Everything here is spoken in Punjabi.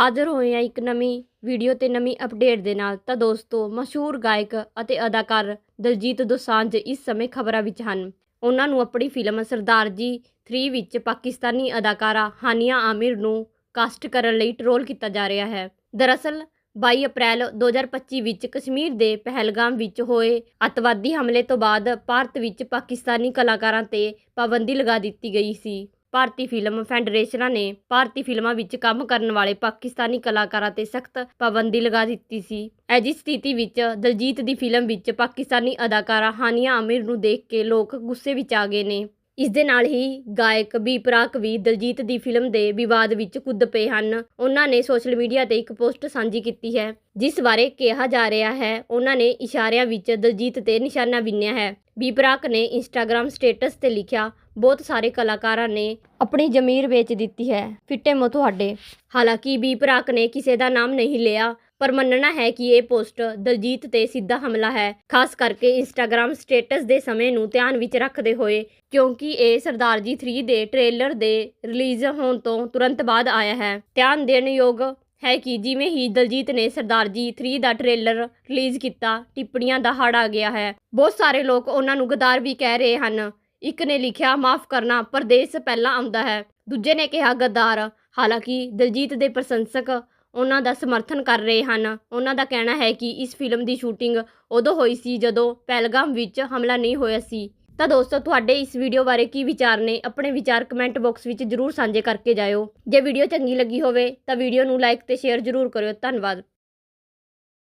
ਹਾਜ਼ਰ ਹੋਏ ਹਾਂ ਇੱਕ ਨਵੀਂ ਵੀਡੀਓ ਤੇ ਨਵੀਂ ਅਪਡੇਟ ਦੇ ਨਾਲ। ਤਾਂ ਦੋਸਤੋ, ਮਸ਼ਹੂਰ ਗਾਇਕ ਅਤੇ ਅਦਾਕਾਰ ਦਲਜੀਤ ਦੋਸਾਂਝ ਇਸ ਸਮੇਂ ਖਬਰਾਂ ਵਿੱਚ ਹਨ। ਉਹਨਾਂ ਨੂੰ ਆਪਣੀ ਫਿਲਮ ਸਰਦਾਰ ਜੀ 3 ਵਿੱਚ ਪਾਕਿਸਤਾਨੀ ਅਦਾਕਾਰਾ ਹਾਨੀਆ ਆਮਿਰ ਨੂੰ ਕਾਸਟ ਕਰਨ ਲਈ ਟਰੋਲ ਕੀਤਾ ਜਾ ਰਿਹਾ ਹੈ। ਦਰਅਸਲ 22 ਅਪ੍ਰੈਲ 2025 ਵਿੱਚ ਕਸ਼ਮੀਰ ਦੇ ਪਹਿਲਗਾਮ ਵਿੱਚ ਹੋਏ ਅੱਤਵਾਦੀ ਹਮਲੇ ਤੋਂ ਬਾਅਦ ਭਾਰਤ ਵਿੱਚ ਪਾਕਿਸਤਾਨੀ ਕਲਾਕਾਰਾਂ ਤੇ ਪਾਬੰਦੀ ਲਗਾ ਦਿੱਤੀ ਗਈ ਸੀ। ਭਾਰਤੀ ਫਿਲਮ ਫੈਡਰੇਸ਼ਨਾਂ ਨੇ ਭਾਰਤੀ ਫਿਲਮਾਂ ਵਿੱਚ ਕੰਮ ਕਰਨ ਵਾਲੇ ਪਾਕਿਸਤਾਨੀ ਕਲਾਕਾਰਾਂ ਤੇ ਸਖਤ ਪਾਬੰਦੀ ਲਗਾ ਦਿੱਤੀ ਸੀ। ਅਜਿਹੀ ਸਥਿਤੀ ਵਿੱਚ ਦਲਜੀਤ ਦੀ ਫਿਲਮ ਵਿੱਚ ਪਾਕਿਸਤਾਨੀ ਅਦਾਕਾਰਾ ਹਾਨੀਆ ਆਮਿਰ ਨੂੰ ਦੇਖ ਕੇ ਲੋਕ ਗੁੱਸੇ ਵਿੱਚ ਆ ਗਏ ਨੇ। ਇਸ ਦੇ ਨਾਲ ਹੀ ਗਾਇਕ ਬੀਪਰਾਕ ਵੀ ਦਲਜੀਤ ਦੀ ਫਿਲਮ ਦੇ ਵਿਵਾਦ ਵਿੱਚ ਕੁੱਦ ਪਏ ਹਨ। ਉਹਨਾਂ ਨੇ ਸੋਸ਼ਲ ਮੀਡੀਆ ਤੇ ਇੱਕ ਪੋਸਟ ਸਾਂਝੀ ਕੀਤੀ ਹੈ, ਜਿਸ ਬਾਰੇ ਕਿਹਾ ਜਾ ਰਿਹਾ ਹੈ, ਉਹਨਾਂ ਨੇ ਇਸ਼ਾਰਿਆਂ ਵਿੱਚ ਦਲਜੀਤ ਤੇ ਨਿਸ਼ਾਨਾ ਬਿੰਨਿਆ ਹੈ। ਬੀ ਪ੍ਰਾਕ ਨੇ ਇੰਸਟਾਗ੍ਰam ਸਟੇਟਸ ਤੇ ਲਿਖਿਆ, ਬਹੁਤ ਸਾਰੇ ਕਲਾਕਾਰਾਂ ਨੇ ਆਪਣੀ ਜ਼ਮੀਰ ਵੇਚ ਦਿੱਤੀ ਹੈ, ਫਿੱਟੇ ਮੋ ਤੁਹਾਡੇ। ਹਾਲਾਂਕਿ ਬੀ ਪ੍ਰਾਕ ਨੇ ਕਿਸੇ ਦਾ ਨਾਮ ਨਹੀਂ ਲਿਆ, ਪਰ ਮੰਨਣਾ ਹੈ ਕਿ ਇਹ ਪੋਸਟ ਦਲਜੀਤ ਤੇ ਸਿੱਧਾ ਹਮਲਾ ਹੈ, ਖਾਸ ਕਰਕੇ ਇੰਸਟਾਗ੍ਰam ਸਟੇਟਸ ਦੇ ਸਮੇਂ ਨੂੰ ਧਿਆਨ ਵਿੱਚ ਰੱਖਦੇ ਹੋਏ, ਕਿਉਂਕਿ ਇਹ ਸਰਦਾਰ ਜੀ 3 ਦੇ ਟ੍ਰੇਲਰ ਦੇ ਰਿਲੀਜ਼ ਹੋਣ ਤੋਂ ਤੁਰੰਤ ਬਾਅਦ ਆਇਆ ਹੈ। ਧਿਆਨ ਦੇਣ ਯੋਗ ਹੈ ਕਿ ਜਿਵੇਂ ਹੀ ਦਲਜੀਤ ਨੇ ਸਰਦਾਰ ਜੀ 3 ਦਾ ਟ੍ਰੇਲਰ ਰਿਲੀਜ਼ ਕੀਤਾ, ਟਿੱਪਣੀਆਂ ਦਾ ਹੜ ਆ ਗਿਆ ਹੈ। ਬਹੁਤ ਸਾਰੇ ਲੋਕ ਉਹਨਾਂ ਨੂੰ ਗਦਾਰ ਵੀ ਕਹਿ ਰਹੇ ਹਨ। ਇੱਕ ਨੇ ਲਿਖਿਆ, ਮਾਫ ਕਰਨਾ, ਪਰਦੇਸ ਪਹਿਲਾਂ ਆਉਂਦਾ ਹੈ। ਦੂਜੇ ਨੇ ਕਿਹਾ, ਗਦਾਰ। ਹਾਲਾਂਕਿ ਦਲਜੀਤ ਦੇ ਪ੍ਰਸ਼ੰਸਕ ਉਹਨਾਂ ਦਾ ਸਮਰਥਨ ਕਰ ਰਹੇ ਹਨ। ਉਹਨਾਂ ਦਾ ਕਹਿਣਾ ਹੈ ਕਿ ਇਸ ਫਿਲਮ ਦੀ ਸ਼ੂਟਿੰਗ ਉਦੋਂ ਹੋਈ ਸੀ ਜਦੋਂ ਪਹਿਲਗਾਮ ਵਿੱਚ ਹਮਲਾ ਨਹੀਂ ਹੋਇਆ ਸੀ। ਤਾਂ ਦੋਸਤੋ, ਤੁਹਾਡੇ ਇਸ ਵੀਡੀਓ ਬਾਰੇ ਕੀ ਵਿਚਾਰ ਨੇ? ਆਪਣੇ ਵਿਚਾਰ ਕਮੈਂਟ ਬਾਕਸ ਵਿੱਚ ਜਰੂਰ ਸਾਂਝੇ ਕਰਕੇ ਜਾਇਓ। ਜੇ ਵੀਡੀਓ ਚੰਗੀ ਲੱਗੀ ਹੋਵੇ, ਤਾਂ ਵੀਡੀਓ ਨੂੰ ਲਾਈਕ ਤੇ ਸ਼ੇਅਰ ਜਰੂਰ ਕਰਿਓ। ਧੰਨਵਾਦ।